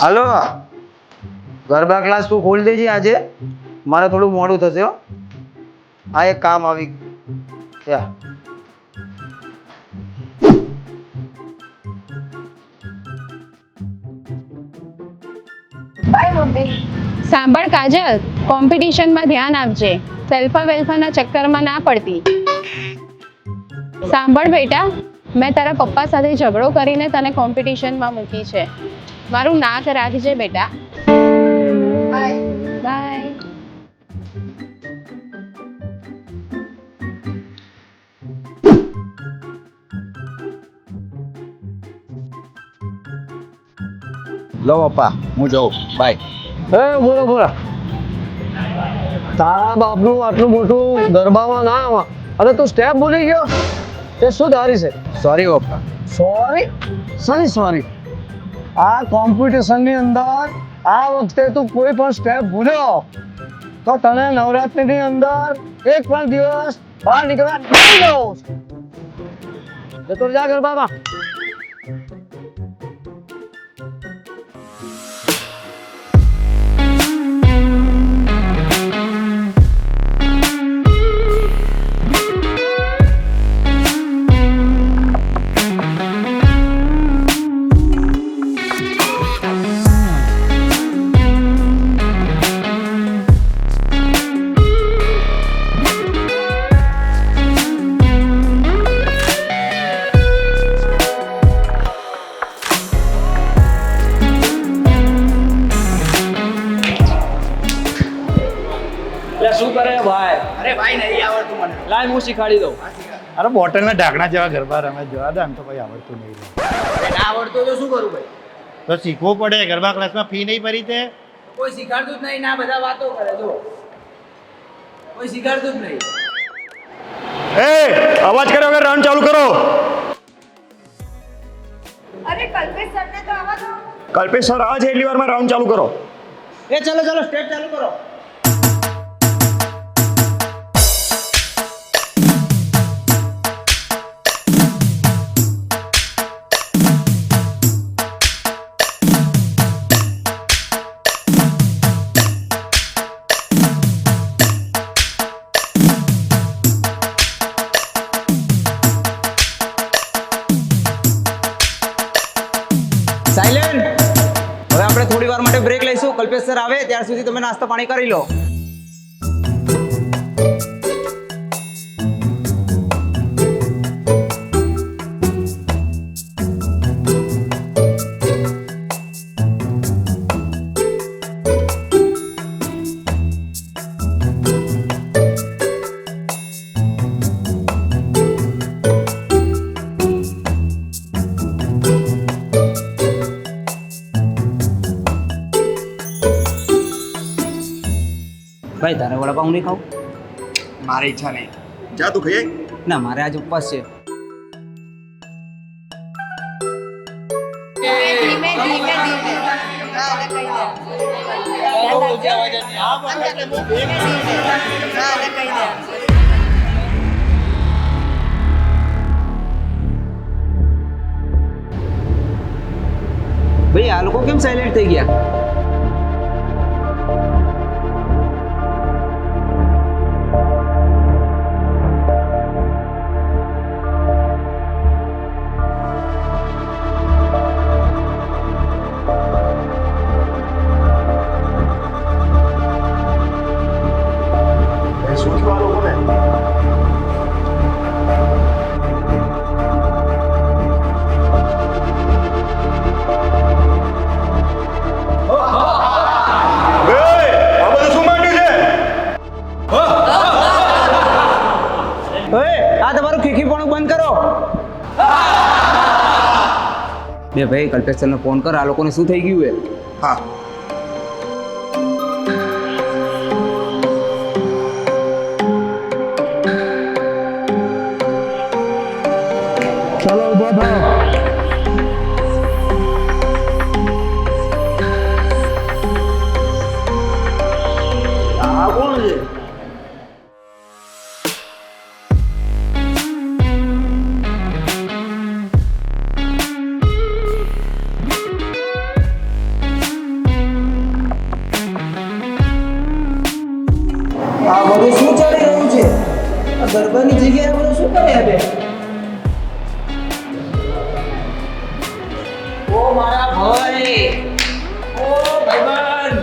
હાલો. Garba class તું ખોલી દેજે આજે. મારે થોડું મોડું થશે હો. આ એક કામ આવી ગયું. સાંભળ કાજલ કોમ્પિટિશનમાં ધ્યાન આપજે. સેલ્ફા વેલ્ફાના ચક્કરમાં ના પડતી. સાંભળ બેટા મેં તારા પપ્પા સાથે ઝઘડો કરીને તને કોમ્પિટિશનમાં મૂકી છે. મારું નાક રાખજે બેટા. બાય લો પપ્પા હું જાઉં. બાય હે બોલો બોલો. તારા બાપનું આટલું મોટું ગરબામાં ના આવા. અને તું સ્ટેપ ભૂલી ગયો? તે શું ધારી છે? સોરી પપ્પા. સોરી સોરી સોરી આ કોમ્પિટિશનની અંદર આ વખતે તું કોઈ પણ સ્ટેપ ભૂલ્યો, તો તને નવરાત્રિની અંદર એક પણ દિવસ બહાર નીકળવા નહીં દઉં. જતો જા ગરબામાં શું કરે ભાઈ? અરે ભાઈ નહીં આવડતું મને. લાય હું શીખવાડી દઉં. અરે બોટલના ઢાંકણા જેવા ગરબા રમે જવા દે આમ તો ભાઈ આવડતું નહીં. ના આવડતું તો શું કરું ભાઈ? તો શીખવું પડે ગરબા ક્લાસમાં ફી નહીં ભરી તે. કોઈ શીખાડતું જ નહીં ના બધા વાતો કરે જો. કોઈ શીખાડતું જ નહીં. એ અવાજ કર્યો વગર રન ચાલુ કરો. અરે કલ્પેશ સરને તો આવા દો. કલ્પેશ સર છે એટલી વારમાં રાઉન્ડ ચાલુ કરો. એ ચાલો ચાલો સ્ટેપ ચાલુ કરો. સાયલેન્ટ હવે આપણે થોડી વાર માટે બ્રેક લઈશું. કલ્પેશ સર આવે, ત્યાર સુધી તમે નાસ્તો પાણી કરી લો. ભાઈ તારે વડાપાઉં નહીં ખાવું? મારી ઈચ્છા નહીં. જા તું ખાઈ ના મારે આજ ઉપવાસ છે. ભાઈ આ લોકો કેમ સાયલેન્ટ થઈ ગયા? શું થયું આ લોકોને આ બધું શું માંડ્યું છે ઓય આ તમારું ખીખીપણું બંધ કરો બે ભાઈ કલ્પેશ સરને ફોન કર આ લોકોને શું થઈ ગયું હે હા ગરબાની જગ્યાએ આપણે શું કરે બે? ઓ મારા ભાઈ ઓ ભાઈબંધ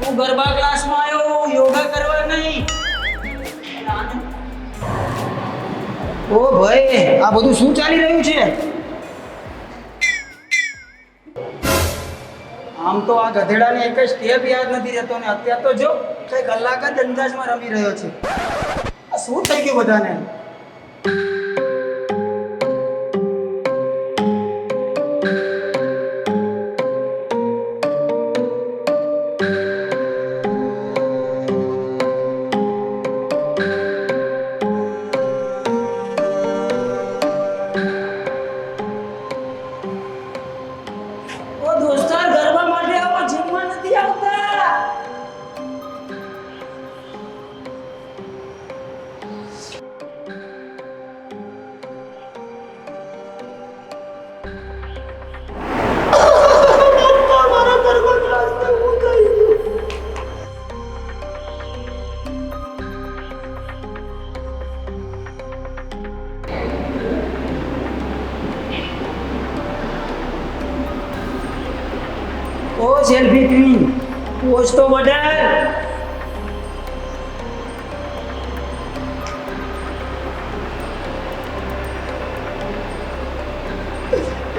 તું ગરબા ક્લાસમાં આવ્યો યોગા કરવા નહીં. ઓ ભાઈ આ બધું શું ચાલી રહ્યું છે? આમ તો આ ગધેડાને એક જ સ્ટેપ યાદ નથી રહેતો ને અત્યારે તો જો કઈ કલાક જ અંદાજમાં રમી રહ્યો છે. શું થઈ ગયું બધાને? સેલ્ફી ક્વીન પોસ્ટ તો બદલ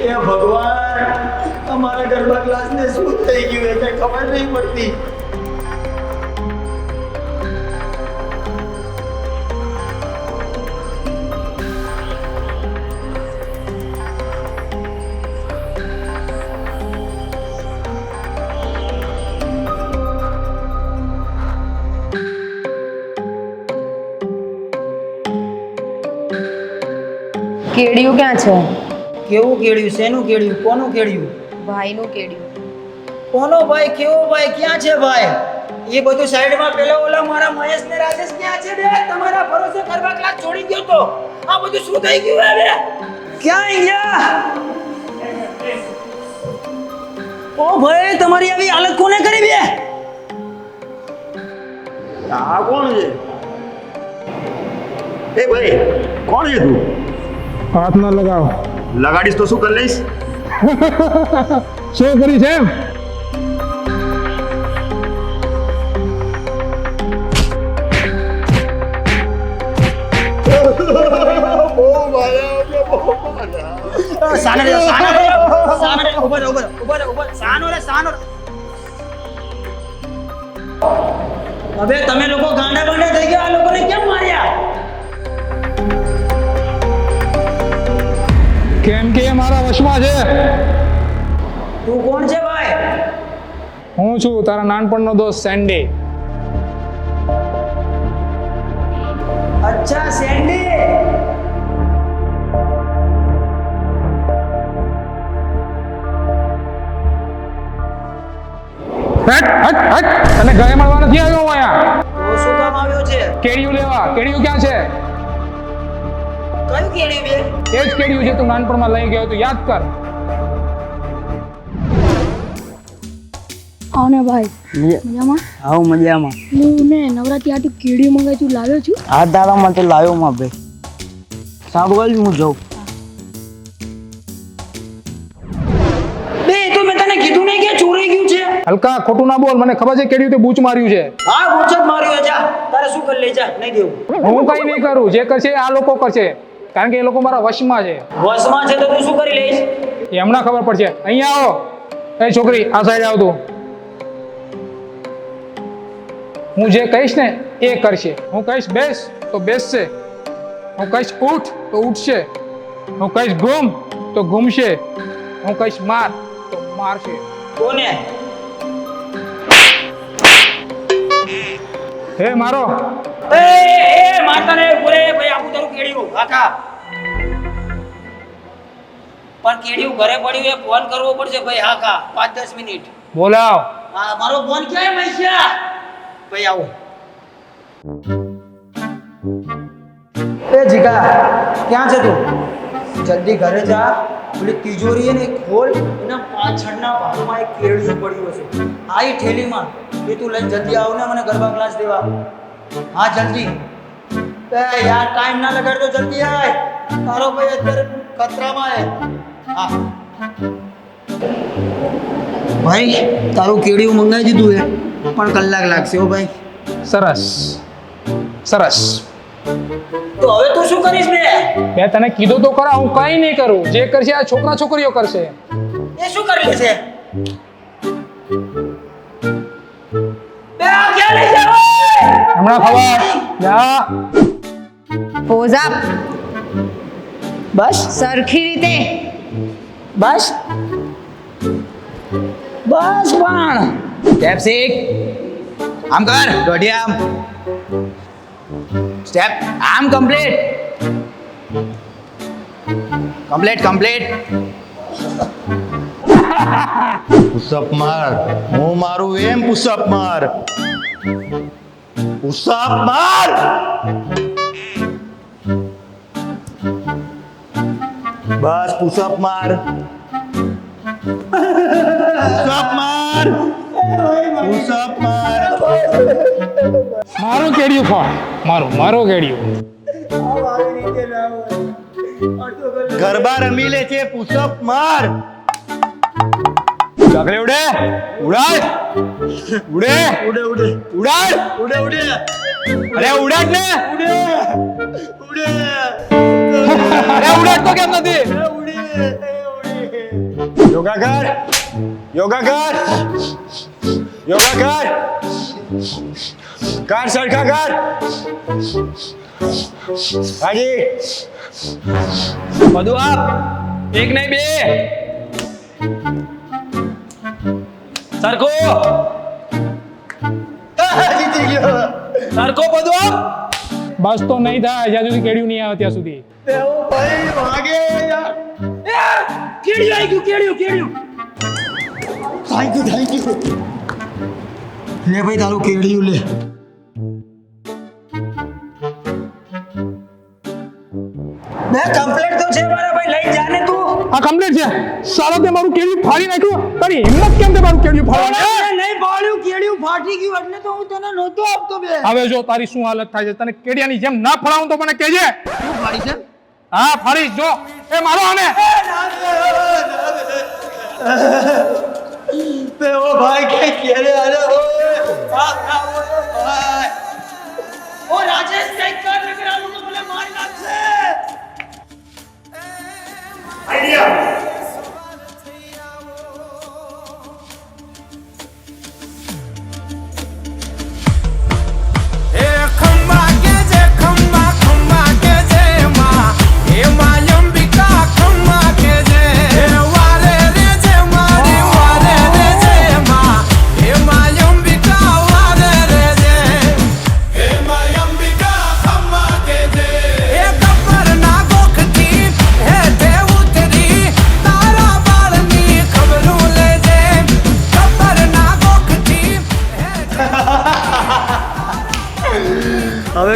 એ ભગવાન, અમારા ગરબા ક્લાસને શું થઈ ગયું એ ખબર નહીં પડતી. કેડિયું ક્યાં છે? કેવું કેડિયું શેનું કેડિયું કોનું કેડિયું ભાઈનું કેડિયું કોનો ભાઈ? કેવો ભાઈ? ક્યાં છે ભાઈ? એ બધું સાઈડમાં પેલા ઓલા મારા મહેશ ને રાજેશ ક્યાં છે બે? તમારા ભરોસે કરવા ક્લાસ છોડી ગયો તો. આ બધું શું થઈ ગયું બે ક્યાં ગયા ઓ ભાઈ તમારી આવી હાલત કોને કરી બે? આ કોણ છે? એ ભાઈ કોણ છે તું? હાથ ના લગાવો લગાડીશ તો શું કરી લઈશ શું કરી છે એમ સાને રે સાને રે સાને રે ઊભા રહો ઊભા રહો ઊભા રહો ઊભા રહો. સાનો રે સાનો રે હવે તમે લોકો ગાંડા ગાંડા થઈ ગયા આ લોકોને કેમ માર્યા કેમ કે એ મારા વશમાં છે. તું કોણ છે ભાઈ? હું છું તારા નાનપણનો દોસ્ત સેન્ડી. અચ્છા સેન્ડી? હટ હટ હટ. તને ગળે મળવા નથી આવ્યો હું અહીંયા? તો શું કામ આવ્યો છે? કેડિયું લેવા. કેડિયું ક્યાં છે? કયું કેડિયું બે એ જ કેડિયું છે તું નાનપણમાં લઈ ગયો તો યાદ કર. આવો ભાઈ મજામાં? આવું મજામાં. હું ને નવરાત્રી આટલું કીડી મંગાવી તું લાવ્યો છું. આ દાડામાં માટે લાવ્યો માં ભાઈ. સાંભળ હું જાઉં. બે તો મેં તને કીધું નહીં કે ચોરાઈ ગયું છે. હલકા ખોટું ના બોલ મને ખબર છે કેડિયું તે બૂચ માર્યું છે. હા ગોચત માર્યો જા તારે શું કરી લે જા નહીં દેવું. હું કઈ નહીં કરું જે કરશે આ લોકો કરશે. કારણ કે એ લોકો મારા વશમાં છે. વશમાં છે તો તું શું કરી લઈશ? એ હમણાં ખબર પડશે. અહીંયા આવો. એ છોકરી આ સાઈડ આવ તું. હું જે કહીશ ને એ કરશે. હું કહીશ બેસ તો બેસશે. હું કહીશ ઉઠ તો ઉઠશે. હું કહીશ ઘૂમ તો ઘૂમશે. હું કહીશ માર તો મારશે. કોને? હે મારો. એ એ મારતા ને બોલે ભાઈ આપું તારું કેળ્યું. કાકા. પણ કેળ્યું ઘરે પડ્યું એ ફોન કરવો પડશે ભાઈ હા કા પાંચ દસ મિનિટ. બોલાવ. હા મારો ફોન ક્યાં મૈસા ભાઈ આવો. એ જીગા ક્યાં છે તું? જલ્દી ઘરે જા. પેલી તિજોરી ને ખોલ. એના પાછળના ભાગમાં એક કેળિયું પડ્યું હશે. આ ઈ થેલીમાં એ તું લઈને જલ્દી આવ ને મને ગરબા ક્લાસ દેવા. હા જલ્દી. એ યાર ટાઈમ ના લગાડતો જલ્દી આય. તારો ભાઈ અત્યારે કતરામાં હે હા. ભાઈ તારું કેડિયું મંગાવી દીધું હે. પણ કલાક લાગશે હો ભાઈ. સરસ. સરસ. તો હવે તું શું કરીશ બે? મેં તને કીધું તો ખરા હું કઈ નહીં કરું. જે કરશે આ છોકરા છોકરીઓ કરશે. એ શું કરી લેશે બે આ ક્યાં લઈ જાવ? હમણાં ખબર. જા. પોઝ આપ બસ સરખી રીતે. બસ બસ પણ. સ્ટેપ સિક આમ કર. દોઢી આમ. સ્ટેપ આમ કમ્પ્લીટ કમ્પ્લીટ કમ્પ્લીટ પુશઅપ માર. હું મારું એમ પુશઅપ માર. પુશઅપ માર. બસ પુશઅપ માર. પુશઅપ માર. પુશઅપ માર. મારું કેડિયું ફળ. મારું મારું કેડિયું. ગરબા રમી લે છે પુશઅપ માર. ચકલે ઉડે. ઉડાડ. ઉડે. ઉડે ઉડે. ઉડાડ. ઉડે ઉડે. અરે ઉડાડ ને. ઉડે ઉડે. ઉડાડતો કેમ નથી? યોગા કર યોગા કર યોગા કર કર સરખા કર હાજી બધું આપ. એક નહીં બે. સરખો. જીતી ગયો. સરખો બધું આપ. બસ તો નહીં થાય, જ્યાં સુધી કેડિયું નહીં આવે ત્યાં સુધી. લે ભાઈ, તારું કેડિયું લે. બે કમ્પ્લેટ આ કમ્પ્લીટ છે? સાલો તે મારું કેળિયું ફાડી નાખ્યું. તારી હિંમત કેમ તે મારું કેળિયું ફાડવાની? નહીં ફાડ્યું કેળિયું ફાટી ગયું એટલે તો હું તને નહોતો આપતો બે. હવે જો તારી શું હાલત થાય છે? તને કેડિયાની જેમ ના ફળાવું તો મને કહેજે. શું ફાડી છે? હા ફાડીશ જો. એ મારો આને. તે ઓ ભાઈ કે કેરે અરે ઓ ઓ રાજેશ કઈ કર.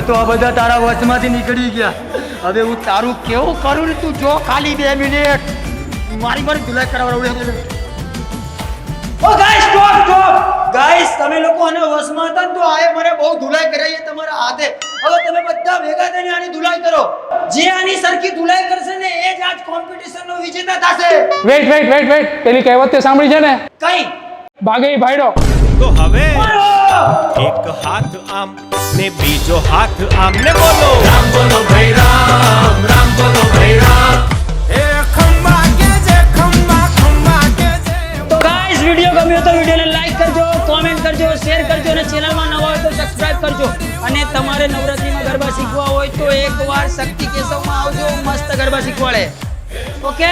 તો આ બધા તારા વચમાંથી નીકળી ગયા. હવે હું તારું કેવું કરું ને તું જો ખાલી બે મિનિટ. મારી મારી ધુલાઈ કરાવવા oh guys stop stop guys તમે લોકો આને વશમાં હતા તો આએ મને બહુ ધુલાઈ કરાવી તમારા હાથે. હવે તમે બધા ભેગા થઈને આની ધુલાઈ કરો. જે આની સરખી ધુલાઈ કરશે ને એ જ આજ કોમ્પિટિશન નો વિજેતા થશે. વેઇટ વેઇટ વેઇટ વેઇટ પેલી કહેવત તે સાંભળી છે ને? કઈ? ભાગે ભાઈડો. તો હવે એક હાથ આમ ને બીજો હાથ આમને બોલો. રામ બોલો ભાઈ રામ રામ બોલો ભાઈ રામ. વિડિયો ગમ્યો તો વિડિયોને લાઈક કરજો કોમેન્ટ કરજો શેર કરજો અને ચેનલમાં નવા હોય તો સબસ્ક્રાઇબ કરજો. અને તમારે નવરાત્રીમાં ગરબા શીખવા હોય તો એકવાર શક્તિ કેશવમાં આવજો મસ્ત ગરબા શીખવાડે. ઓકે